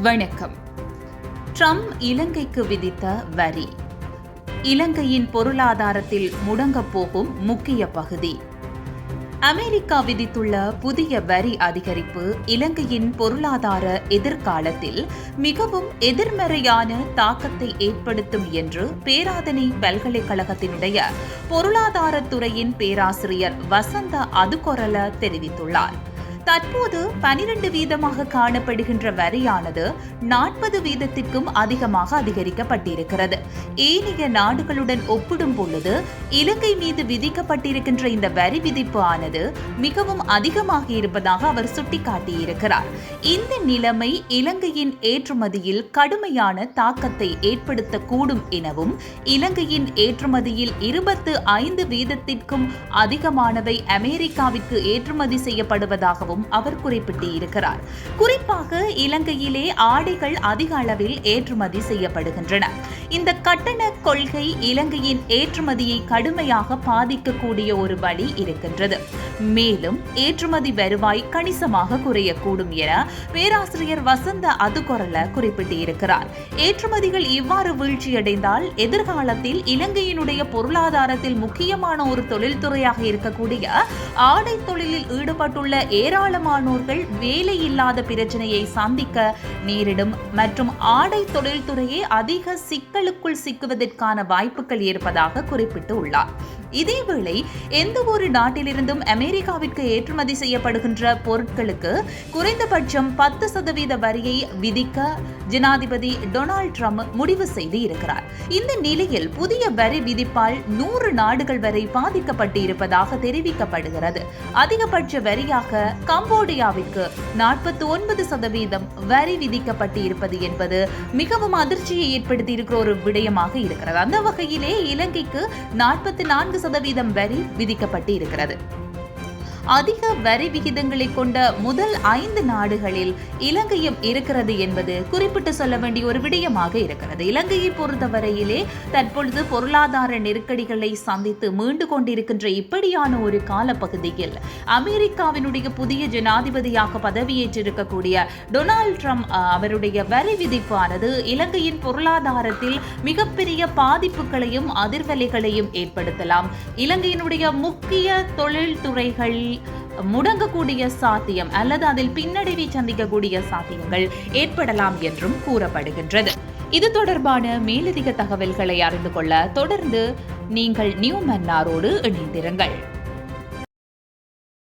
வணக்கம். ட்ரம்ப் இலங்கைக்கு விதித்த வரி. இலங்கையின் பொருளாதாரத்தில் முடங்கப் போகும் முக்கிய பகுதி. அமெரிக்கா விதித்துள்ள புதிய வரி அதிகரிப்பு இலங்கையின் பொருளாதார எதிர்காலத்தில் மிகவும் எதிர்மறையான தாக்கத்தை ஏற்படுத்தும் என்று பேராதனை பல்கலைக்கழகத்தினுடைய பொருளாதாரத்துறையின் பேராசிரியர் வசந்த அதுகொரல தெரிவித்துள்ளார். தற்போது பனிரெண்டு வீதமாக காணப்படுகின்ற வரியானது நாற்பது வீதத்திற்கும் அதிகமாக அதிகரிக்கப்பட்டிருக்கிறது. ஏனைய நாடுகளுடன் ஒப்பிடும் பொழுது இலங்கை மீது விதிக்கப்பட்டிருக்கின்ற இந்த வரி விதிப்பு ஆனது மிகவும் அதிகமாக இருப்பதாக அவர் சுட்டிக்காட்டியிருக்கிறார். இந்த நிலைமை இலங்கையின் ஏற்றுமதியில் கடுமையான தாக்கத்தை ஏற்படுத்தக்கூடும் எனவும் இலங்கையின் ஏற்றுமதியில் இருபத்து ஐந்து வீதத்திற்கும் அதிகமானவை அமெரிக்காவிற்கு ஏற்றுமதி செய்யப்படுவதாகவும் அவர் குறிப்பிட்டிருக்கிறார். குறிப்பாக இலங்கையிலே ஆடைகள் அதிக அளவில் ஏற்றுமதி செய்யப்படுகின்றன. இந்த கட்டண கொள்கை இலங்கையின் ஏற்றுமதியை கடுமையாக பாதிக்கக்கூடிய ஒரு வழி இருக்கின்றது. மேலும் ஏற்றுமதி வருவாய் கணிசமாக குறையக்கூடும் என பேராசிரியர் வசந்த அதுகொரல குறிப்பிட்டிருக்கிறார். ஏற்றுமதிகள் இவ்வாறு வீழ்ச்சியடைந்தால் எதிர்காலத்தில் இலங்கையினுடைய பொருளாதாரத்தில் முக்கியமான ஒரு தொழில்துறையாக இருக்கக்கூடிய ஆடை தொழிலில் ஈடுபட்டுள்ள ஏராளமானோர்கள் வேலை இல்லாத பிரச்சனையை சந்திக்க நேரிடும் மற்றும் ஆடை தொழில்துறையே அதிக சிக்கலுக்குள் சிக்குவதற்கான வாய்ப்புகள் இருப்பதாக குறிப்பிட்டு உள்ளார் இதேவேளை எந்த ஒரு நாட்டிலிருந்தும் அமெரிக்காவிற்கு ஏற்றுமதி செய்யப்படுகின்ற பொருட்களுக்கு குறைந்தபட்சம் பத்து சதவீத வரியை விதிக்க ஜனாதிபதி டொனால்ட் ட்ரம்ப் முடிவு செய்து இருக்கிறார் இந்த நிலையில் புதிய வரி விதிப்பால் நூறு நாடுகள் வரை பாதிக்கப்பட்டு இருப்பதாக தெரிவிக்கப்படுகிறது. அதிகபட்ச வரியாக கம்போடியாவிற்கு நாற்பத்தி ஒன்பது சதவீதம் வரி விதிக்கப்பட்டு இருப்பது என்பது மிகவும் அதிர்ச்சியை ஏற்படுத்தி இருக்கிற ஒரு விடயமாக இருக்கிறது. அந்த வகையிலே இலங்கைக்கு நாற்பத்தி நான்கு சதவீதம் வரி விதிக்கப்பட்டு இருக்கிறது அதிக வரி விகிதங்களை கொண்ட முதல் ஐந்து நாடுகளில் இலங்கையும் இருக்கிறது என்பது குறிப்பிட்டு சொல்ல வேண்டிய ஒரு விடயமாக இருக்கிறது. இலங்கையை பொறுத்தவரையிலே தற்பொழுது பொருளாதார நெருக்கடிகளை சந்தித்து மீண்டு கொண்டிருக்கின்ற இப்படியான ஒரு காலப்பகுதியில் அமெரிக்காவினுடைய புதிய ஜனாதிபதியாக பதவியேற்றிருக்கக்கூடிய டொனால்ட் ட்ரம்ப் அவருடைய வரி விதிப்பானது இலங்கையின் பொருளாதாரத்தில் மிகப்பெரிய பாதிப்புகளையும் அதிர்வலைகளையும் ஏற்படுத்தலாம். இலங்கையினுடைய முக்கிய தொழில்துறைகள் முடங்கக்கூடிய சாத்தியம் அல்லது அதில் பின்னடைவை சந்திக்கக்கூடிய சாத்தியங்கள் ஏற்படலாம் என்றும் கூறப்படுகின்றது. இது தொடர்பான மேலதிக தகவல்களை அறிந்து கொள்ள தொடர்ந்து நீங்கள் நியூ மன்னாரோடு இணைந்திருங்கள்.